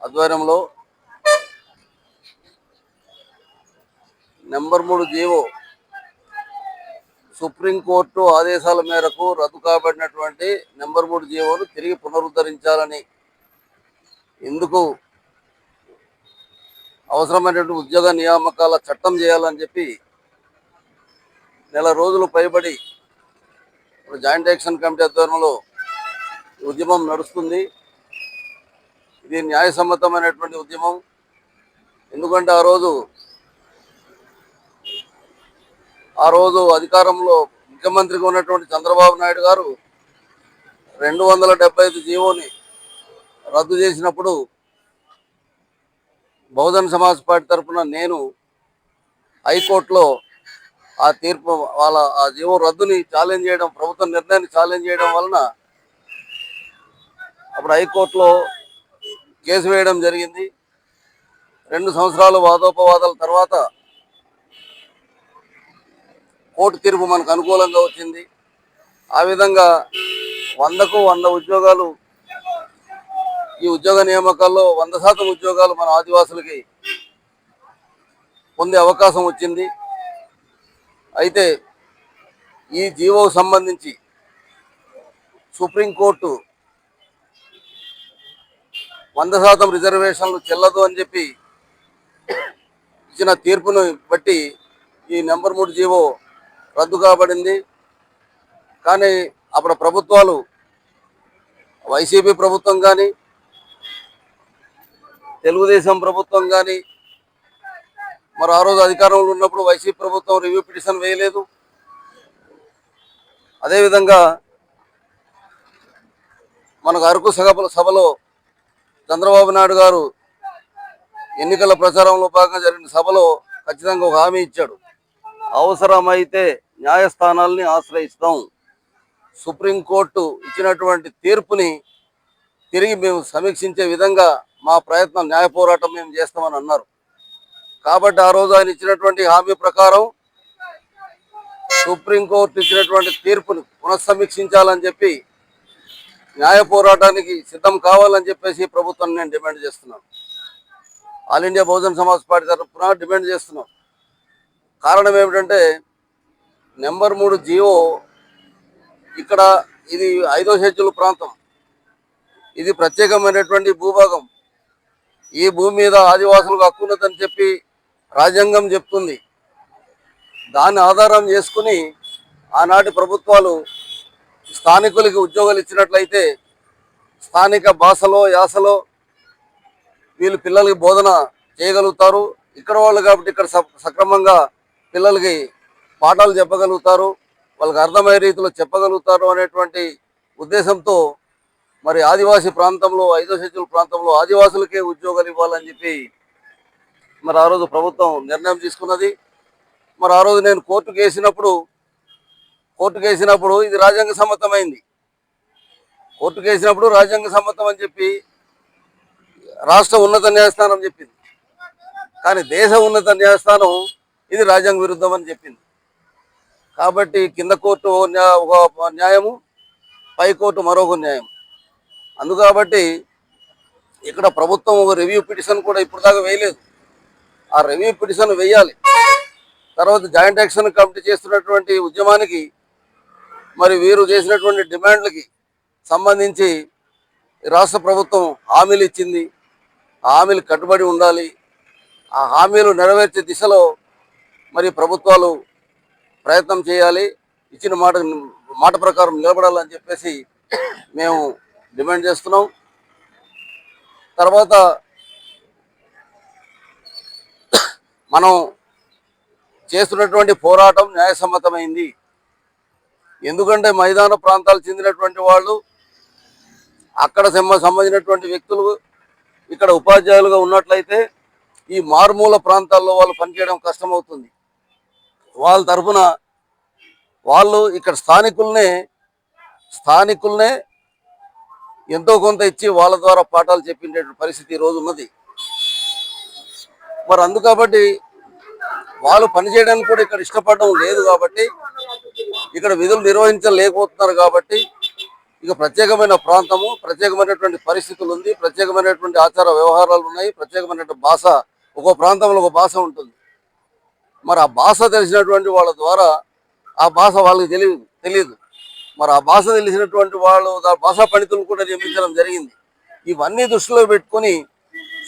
ఆధ్వర్యంలో నెంబర్ మూడు GO supreme court ఆదేశాల మేరకు రద్దు కాబడినటువంటి నెంబర్ మూడు జీవోను తిరిగి పునరుద్ధరించాలని ఎందుకు అవసరమైనటువంటి ఉద్యోగ నియామకాల చట్టం చేయాలని చెప్పి నెల రోజులు పైబడి ఇప్పుడు జాయింట్ యాక్షన్ కమిటీ ఆధ్వర్యంలో ఉద్యమం నడుస్తుంది. ఇది న్యాయసమ్మతమైనటువంటి ఉద్యమం. ఎందుకంటే ఆ రోజు ఆ రోజు అధికారంలో ముఖ్యమంత్రిగా ఉన్నటువంటి చంద్రబాబు నాయుడు గారు రెండు వందల డెబ్బై ఐదు జీవోని రద్దు చేసినప్పుడు బహుజన్ సమాజ్ పార్టీ తరఫున నేను హైకోర్టులో ఆ తీర్పు వాళ్ళ ఆ జీవో రద్దుని ఛాలెంజ్ చేయడం ప్రభుత్వ నిర్ణయాన్ని ఛాలెంజ్ చేయడం వలన అప్పుడు హైకోర్టులో కేసు వేయడం జరిగింది. రెండు సంవత్సరాలు వాదోపవాదాల తర్వాత కోర్టు తీర్పు మనకు అనుకూలంగా వచ్చింది. ఆ విధంగా వందకు వంద ఉద్యోగాలు ఈ ఉద్యోగ నియామకాల్లో వంద శాతం ఉద్యోగాలు మన ఆదివాసులకి పొందే అవకాశం వచ్చింది. అయితే ఈ జీవోకు సంబంధించి సుప్రీంకోర్టు వంద శాతం రిజర్వేషన్లు చెల్లదు అని చెప్పి ఇచ్చిన తీర్పును బట్టి ఈ నెంబర్ మూడు జీవో రద్దు కాబడింది. కానీ అప్పుడు ప్రభుత్వాలు వైసీపీ ప్రభుత్వం కానీ తెలుగుదేశం ప్రభుత్వం కానీ మరి ఆ రోజు అధికారంలో ఉన్నప్పుడు వైసీపీ ప్రభుత్వం రివ్యూ పిటిషన్ వేయలేదు. అదేవిధంగా మనకు అరకు సభ సభలో చంద్రబాబు నాయుడు గారు ఎన్నికల ప్రచారంలో భాగంగా జరిగిన సభలో ఖచ్చితంగా ఒక హామీ ఇచ్చాడు. అవసరమైతే న్యాయస్థానాల్ని ఆశ్రయిస్తాం. సుప్రీంకోర్టు ఇచ్చినటువంటి తీర్పుని తిరిగి మేము సమీక్షించే విధంగా మా ప్రయత్నం న్యాయ పోరాటం మేము చేస్తామని అన్నారు. కాబట్టి ఆ రోజు ఆయన ఇచ్చినటువంటి హామీ ప్రకారం సుప్రీంకోర్టు ఇచ్చినటువంటి తీర్పుని పునఃసమీక్షించాలని చెప్పి న్యాయ పోరాటానికి సిద్ధం కావాలని చెప్పేసి ప్రభుత్వాన్ని నేను డిమాండ్ చేస్తున్నాను. All India Bahujan Samaj party తరఫున డిమాండ్ చేస్తున్నాం. కారణం ఏమిటంటే నెంబర్ మూడు జియో ఇక్కడ ఇది ఐదో షెడ్యూల్ ప్రాంతం. ఇది ప్రత్యేకమైనటువంటి భూభాగం. ఈ భూమి మీద ఆదివాసులకు హక్కున్నదని చెప్పి రాజ్యాంగం చెప్తుంది. దాన్ని ఆధారం చేసుకుని ఆనాటి ప్రభుత్వాలు స్థానికులకి ఉద్యోగాలు ఇచ్చినట్లయితే స్థానిక భాషలో యాసలో వీళ్ళు పిల్లలకి బోధన చేయగలుగుతారు. ఇక్కడ వాళ్ళు కాబట్టి ఇక్కడ స- సక్రమంగా పిల్లలకి పాఠాలు చెప్పగలుగుతారు. వాళ్ళకి అర్థమయ్యే రీతిలో చెప్పగలుగుతారు అనేటువంటి ఉద్దేశంతో మరి ఆదివాసీ ప్రాంతంలో ఐదో షెడ్యూల్ ప్రాంతంలో ఆదివాసులకే ఉద్యోగాలు ఇవ్వాలని చెప్పి మరి ఆ రోజు ప్రభుత్వం నిర్ణయం తీసుకున్నది. మరి ఆ రోజు నేను కోర్టుకు వేసినప్పుడు కోర్టుకు వేసినప్పుడు ఇది రాజ్యాంగ సమ్మతమైంది. కోర్టుకు వేసినప్పుడు రాజ్యాంగ సమ్మతం అని చెప్పి రాష్ట్ర ఉన్నత న్యాయస్థానం చెప్పింది. కానీ దేశ ఉన్నత న్యాయస్థానం ఇది రాజ్యాంగ విరుద్ధం అని చెప్పింది. కాబట్టి కింద కోర్టు ఒక న్యాయము పై కోర్టు మరొక న్యాయం అందు కాబట్టి ఇక్కడ ప్రభుత్వం ఒక రివ్యూ పిటిషన్ కూడా ఇప్పుడు దాకా వేయలేదు. ఆ రివ్యూ పిటిషన్ వేయాలి. తర్వాత జాయింట్ యాక్షన్ కమిటీ చేస్తున్నటువంటి ఉద్యమానికి మరి వీరు చేసినటువంటి డిమాండ్లకి సంబంధించి రాష్ట్ర ప్రభుత్వం హామీలు ఇచ్చింది. హామీలు కట్టుబడి ఉండాలి. ఆ హామీలు నెరవేర్చే దిశలో మరి ప్రభుత్వాలు ప్రయత్నం చేయాలి. ఇచ్చిన మాట మాట ప్రకారం నిలబడాలని చెప్పేసి మేము డిమాండ్ చేస్తున్నాం. తర్వాత మనం చేస్తున్నటువంటి పోరాటం న్యాయసమ్మతమైంది. ఎందుకంటే మైదాన ప్రాంతాలు చెందినటువంటి వాళ్ళు అక్కడ సంబంధించినటువంటి వ్యక్తులు ఇక్కడ ఉపాధ్యాయులుగా ఉన్నట్లయితే ఈ మారుమూల ప్రాంతాల్లో వాళ్ళు పనిచేయడం కష్టమవుతుంది. వాళ్ళ తరఫున వాళ్ళు ఇక్కడ స్థానికుల్నే స్థానికుల్నే ఎంతో కొంత ఇచ్చి వాళ్ళ ద్వారా పాఠాలు చెప్పిండే పరిస్థితి ఈరోజు ఉన్నది. మరి అందుకబట్టి వాళ్ళు పనిచేయడానికి కూడా ఇక్కడ ఇష్టపడడం లేదు కాబట్టి ఇక్కడ విధులు నిర్వహించలేకపోతున్నారు కాబట్టి ఇక ప్రత్యేకమైన ప్రాంతము ప్రత్యేకమైనటువంటి పరిస్థితులు ఉంది ప్రత్యేకమైనటువంటి ఆచార వ్యవహారాలు ఉన్నాయి ప్రత్యేకమైనటువంటి భాష ఒక్కో ప్రాంతంలో ఒక భాష ఉంటుంది. మరి ఆ భాష తెలిసినటువంటి వాళ్ళ ద్వారా ఆ భాష వాళ్ళకి తెలియదు తెలియదు. మరి ఆ భాష తెలిసినటువంటి వాళ్ళు ఆ భాషా పండితులు కూడా నియమించడం జరిగింది. ఇవన్నీ దృష్టిలో పెట్టుకొని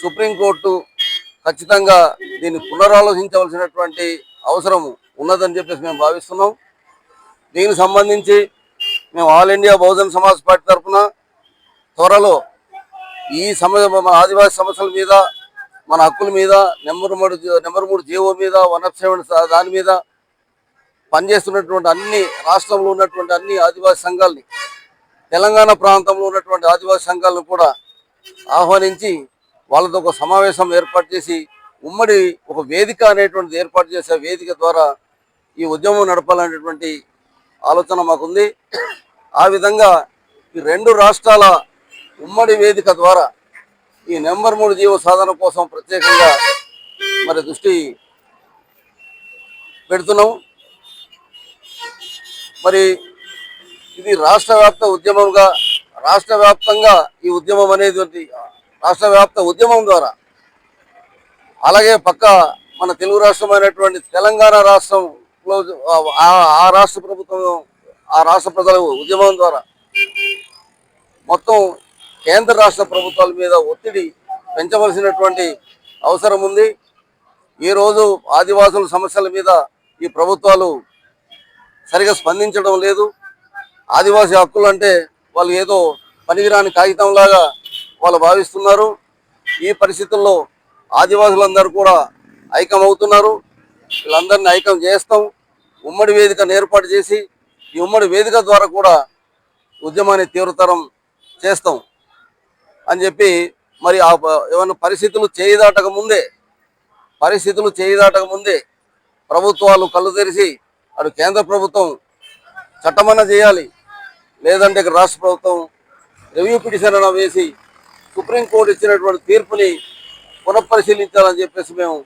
సుప్రీంకోర్టు ఖచ్చితంగా దీన్ని పునరాలోచించవలసినటువంటి అవసరం ఉన్నదని చెప్పేసి మేము భావిస్తున్నాం. దీనికి సంబంధించి మేము all India Bahujan Samaj party తరఫున త్వరలో ఈ సమస్య ఆదివాసీ సమస్యల మీద మన హక్కుల మీద నెంబర్ మూడు నెంబర్ మూడు జీవో మీద వన్ ఆఫ్ సెవెన్ దాని మీద పనిచేస్తున్నటువంటి అన్ని రాష్ట్రంలో ఉన్నటువంటి అన్ని ఆదివాసీ సంఘాలని తెలంగాణ ప్రాంతంలో ఉన్నటువంటి ఆదివాసీ సంఘాలను కూడా ఆహ్వానించి వాళ్ళతో ఒక సమావేశం ఏర్పాటు చేసి ఉమ్మడి ఒక వేదిక అనేటువంటిది ఏర్పాటు చేసే వేదిక ద్వారా ఈ ఉద్యమం నడపాలనేటువంటి ఆలోచన మాకుంది. ఆ విధంగా ఈ రెండు రాష్ట్రాల ఉమ్మడి వేదిక ద్వారా ఈ నెంబర్ మూడు జీవ సాధన కోసం ప్రత్యేకంగా మరి దృష్టి పెడుతున్నాం. మరి ఇది రాష్ట్ర వ్యాప్త ఉద్యమంగా రాష్ట్ర వ్యాప్తంగా ఈ ఉద్యమం అనేది రాష్ట్ర వ్యాప్త ఉద్యమం ద్వారా అలాగే పక్క మన తెలుగు రాష్ట్రమైనటువంటి తెలంగాణ రాష్ట్రం ఆ- ఆ రాష్ట్ర ప్రభుత్వం ఆ రాష్ట్ర ప్రజల ఉద్యమం ద్వారా మొత్తం కేంద్ర రాష్ట్ర ప్రభుత్వాల మీద ఒత్తిడి పెంచవలసినటువంటి అవసరం ఉంది. ఈరోజు ఆదివాసుల సమస్యల మీద ఈ ప్రభుత్వాలు సరిగా స్పందించడం లేదు. ఆదివాసీ హక్కులు అంటే వాళ్ళు ఏదో పనికిరాని కాగితంలాగా వాళ్ళు భావిస్తున్నారు. ఈ పరిస్థితుల్లో ఆదివాసులందరూ కూడా ఐక్యమవుతున్నారు వీళ్ళందరినీ ఐక్యం చేస్తాం. ఉమ్మడి వేదికను ఏర్పాటు చేసి ఈ ఉమ్మడి వేదిక ద్వారా కూడా ఉద్యమాన్ని తీవ్రతరం చేస్తాం అని చెప్పి మరి ఆ ప- ఏమన్నా పరిస్థితులు చేయిదాటక ముందే పరిస్థితులు చేయిదాటక ముందే ప్రభుత్వాలు కళ్ళు తెరిచి అటు కేంద్ర ప్రభుత్వం చట్టమన్నా చేయాలి లేదంటే ఇక్కడ రాష్ట్ర ప్రభుత్వం రివ్యూ పిటిషన్ అన్న వేసి సుప్రీంకోర్టు ఇచ్చినటువంటి తీర్పుని పునఃపరిశీలించాలని చెప్పేసి మేము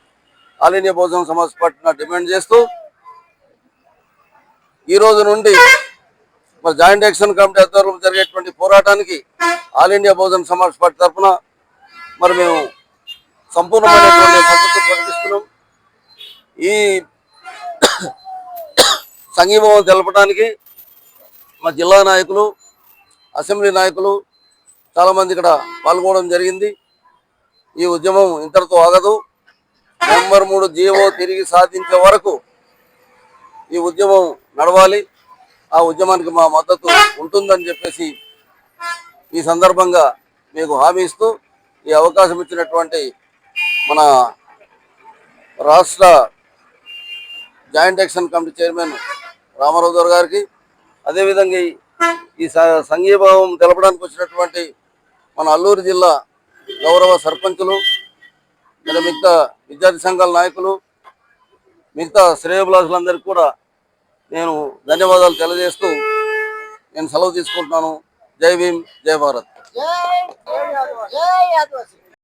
ఆల్ ఇండియా బహుజన సమాజ్ పార్టీని డిమాండ్ చేస్తూ ఈ రోజు నుండి మరి జాయింట్ యాక్షన్ కమిటీ ఆధ్వర్యంలో జరిగేటువంటి పోరాటానికి all India Bahujan Samaj party తరఫున మరి మేము సంపూర్ణమైనటువంటి మద్దతు ప్రకటిస్తున్నాం. ఈ సంఘీభావం తెలపడానికి మా జిల్లా నాయకులు అసెంబ్లీ నాయకులు చాలామంది ఇక్కడ పాల్గొనడం జరిగింది. ఈ ఉద్యమం ఇంతటితో ఆగదు. నెంబర్ మూడు జీవో తిరిగి సాధించే వరకు ఈ ఉద్యమం నడవాలి. ఆ ఉద్యమానికి మా మద్దతు ఉంటుందని చెప్పేసి ఈ సందర్భంగా మీకు హామీ ఇస్తూ ఈ అవకాశం ఇచ్చినటువంటి మన రాష్ట్ర joint action committee chairman Ramarao గారు గారికి అదేవిధంగా ఈ- సంఘీభావం తెలపడానికి వచ్చినటువంటి మన అల్లూరు జిల్లా గౌరవ సర్పంచులు మరి మిగతా విద్యార్థి సంఘాల నాయకులు మిగతా శ్రేయభిలాషులందరికీ కూడా నేను ధన్యవాదాలు తెలియజేస్తూ నేను సెలవు తీసుకుంటున్నాను. జై భీమ్ జై భారత్. జై